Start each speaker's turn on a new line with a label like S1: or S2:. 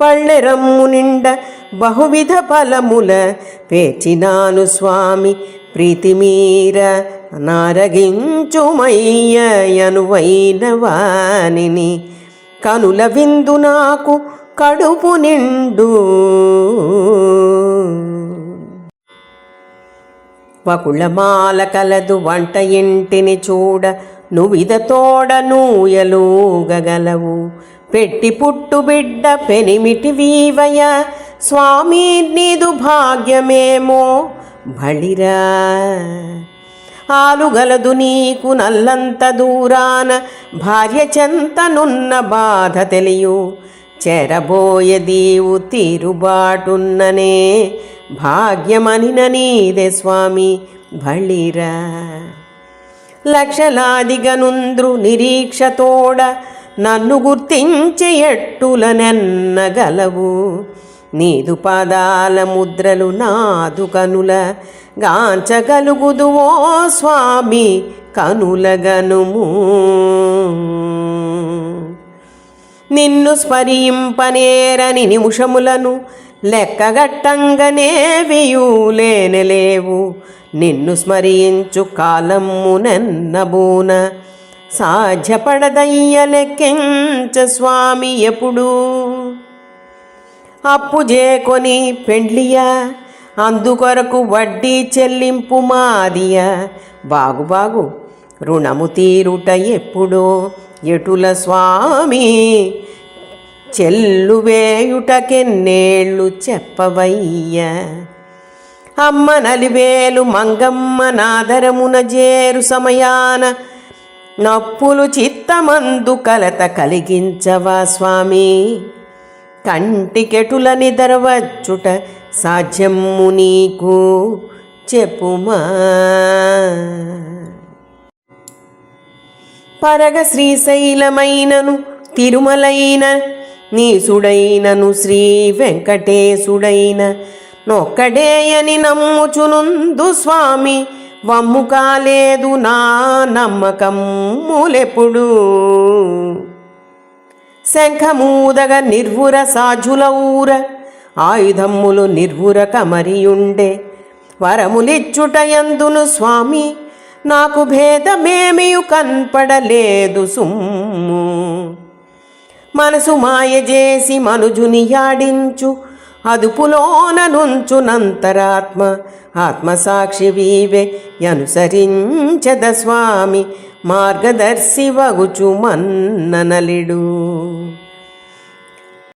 S1: పళ్ళెరమ్ము నిండ బహువిధ ఫలముల పేచినాను స్వామి ప్రీతిమీర నారగించుమయ్యనువైన వానిని కనుల విందు నాకు కడుపు నిండు. వకుళమాల కలదు వంట ఇంటిని చూడ నువ్విద తోడ నూయలుగగలవు. పెట్టి పుట్టు బిడ్డ పెనిమిటి వీవయ స్వామి నీదు భాగ్యమేమో బళిరా. ఆలుగలదు నీకు నల్లంత దూరాన భార్య చెంతనున్న బాధ తెలియు. చెరబోయే దీవు తీరుబాటున్ననే భాగ్యమనిన నీదే స్వామి బళిరా. లక్షలాదిగనుంద్రు నిరీక్షతోడ నన్ను గుర్తించి ఎట్టుల నీదు పాదాల ముద్రలు నాదు కనుల గాంచగలుగుదువో స్వామి కనులగనుము. నిన్ను స్మరింపనేరని నిమిషములను లెక్కగట్టంగనే వియూలేనలేవు. నిన్ను స్మరించు కాలమ్మునెన్నబూన సాధ్యపడదయ్యలెక్కించ స్వామి ఎప్పుడు? అప్పు చేకొని పెండ్లియా అందుకొరకు వడ్డీ చెల్లింపు మాదియ. బాగు బాగు రుణము తీరుట ఎప్పుడో? ఎటుల స్వామి? చెల్లు వేయుటకెన్నేళ్ళు చెప్పవయ్య. అమ్మ నలివేలు మంగమ్మ నాదరమున జేరు సమయాన నప్పులు చిత్తమందు కలత కలిగించవా స్వామి? కంటికెటుల నిదరవచ్చుట సాధ్యము నీకు? చెప్పుమా? పరగ శ్రీశైలమైనను తిరుమలైన నీసుడైనను శ్రీ వెంకటేశుడైన నొక్కడేయని నమ్ముచునుందు స్వామి. వమ్ము కాలేదు నా నమ్మకమ్ములెప్పుడు శంఖమూదగ నిర్వుర సాజుల ఊర ఆయుధమ్ములు నిర్వుర కమరియుండే. వరములిచ్చుటయందును స్వామి నాకు భేదమేమియు కన్పడలేదు సుమ్ము. మనసు మాయ చేసి మనుజుని యాడించు అదుపులోననుంచునంతరాత్మ ఆత్మసాక్షి వీవే అనుసరించద స్వామి మార్గదర్శి వగుచు మన్ననలిడు.